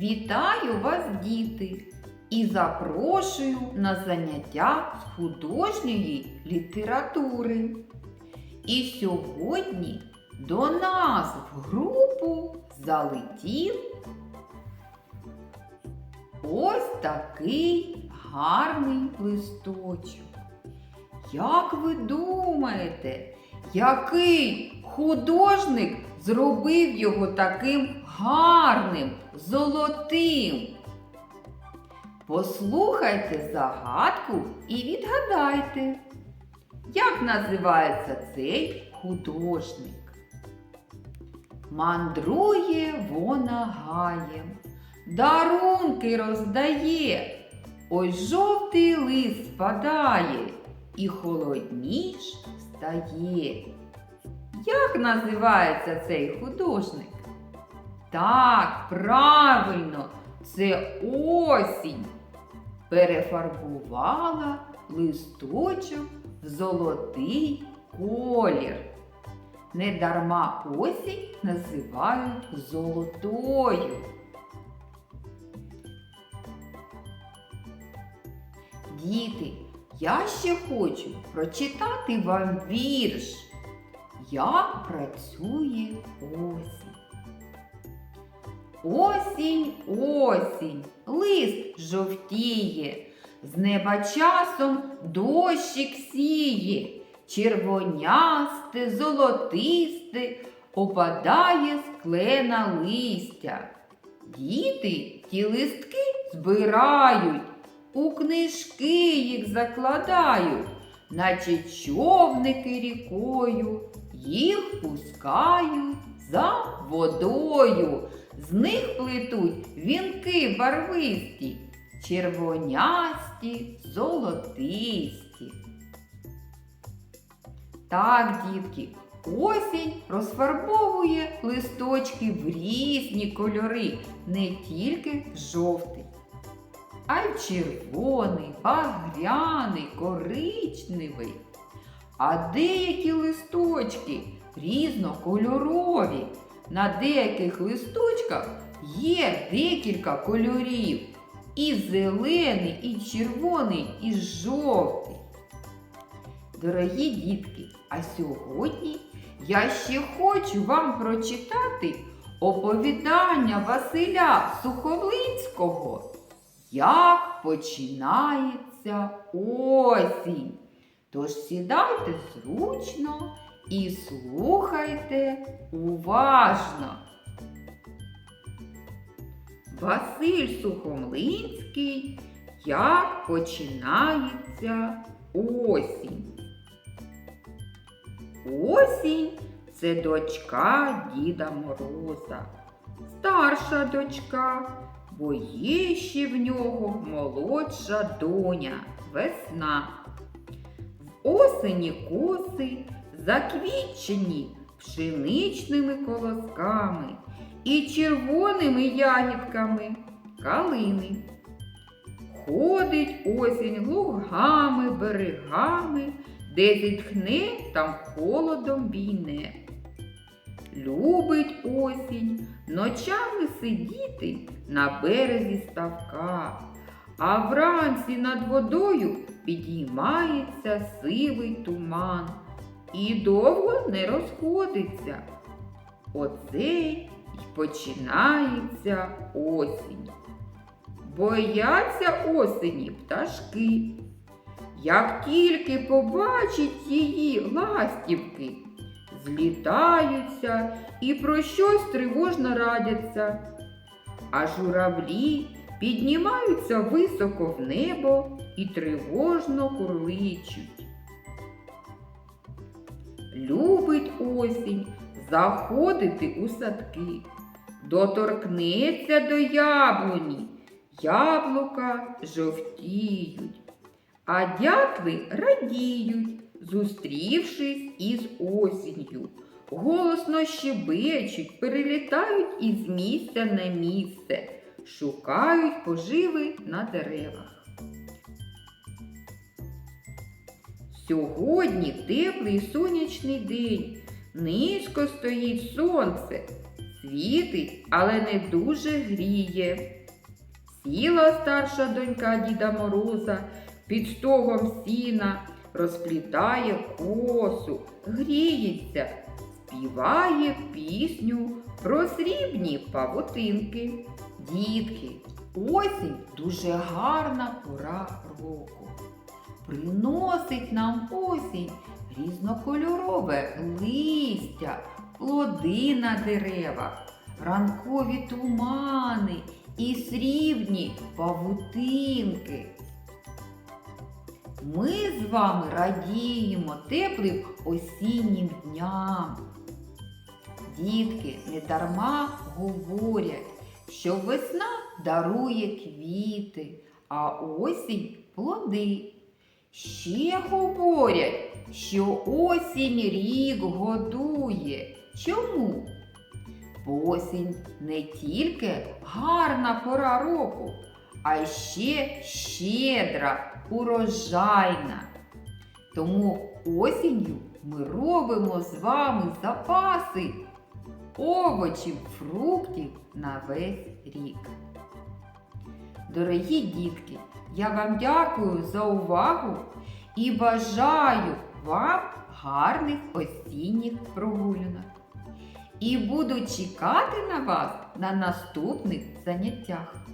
Вітаю вас, діти, і запрошую на заняття з художньої літератури. І сьогодні до нас в групу залетів ось такий гарний листочок. Як ви думаєте, який художник зробив його таким гарним, золотим? Послухайте загадку і відгадайте, як називається цей художник. Мандрує вона гаєм, дарунки роздає, ось жовтий лист спадає і холодніш стає. Як називається цей художник? Так, правильно, це осінь. Перефарбувала листочок в золотий колір. Недарма осінь називають золотою. Діти, я ще хочу прочитати вам вірш. Як працює осінь. Осінь, осінь, лист жовтіє, з неба часом дощик сіє, червонясте, золотисте опадає склена листя. Діти ті листки збирають, у книжки їх закладають, наче човники рікою, їх пускають за водою. З них плетуть вінки барвисті, червонясті, золотисті. Так, дітки, осінь розфарбовує листочки в різні кольори, не тільки в жовтий, а й червоний, багряний, коричневий. А деякі листочки різнокольорові. На деяких листочках є декілька кольорів. І зелений, і червоний, і жовтий. Дорогі дітки, а сьогодні я ще хочу вам прочитати оповідання Василя Суховлинського. Як починається осінь. Тож сідайте зручно і слухайте уважно. Василь Сухомлинський, як починається осінь. Осінь це дочка Діда Мороза, старша дочка, бо є ще в нього молодша доня, весна. Осені коси заквітчені пшеничними колосками і червоними ягідками калини. Ходить осінь лугами, берегами, де зітхне, там холодом війне. Любить осінь ночами сидіти на березі ставка, а вранці над водою підіймається сивий туман і довго не розходиться. Оце й починається осінь. Бояться осені пташки. Як тільки побачить її ластівки, злітаються і про щось тривожно радяться. А журавлі піднімаються високо в небо і тривожно курличуть. Любить осінь заходити у садки, доторкнеться до яблуні, яблука жовтіють, а дятли радіють, зустрівшись із осінню. Голосно щебечуть, перелітають із місця на місце, шукають поживи на деревах. Сьогодні теплий сонячний день. Низько стоїть сонце. світить, але не дуже гріє. Сіла старша донька Діда Мороза під стогом сіна, розплітає косу, гріється, співає пісню про срібні павутинки. Дітки, осінь дуже гарна пора року. Приносить нам осінь різнокольорове листя, плоди на деревах, ранкові тумани і срібні павутинки. Ми з вами радіємо теплим осіннім дням. Дітки недарма говорять, що весна дарує квіти, а осінь плоди. Ще говорять, що осінь рік годує. Чому? Бо осінь не тільки гарна пора року, а ще щедра, урожайна. Тому осінню ми робимо з вами запаси овочів, фруктів на весь рік. Дорогі дітки, я вам дякую за увагу і бажаю вам гарних осінніх прогулянок. І буду чекати на вас на наступних заняттях.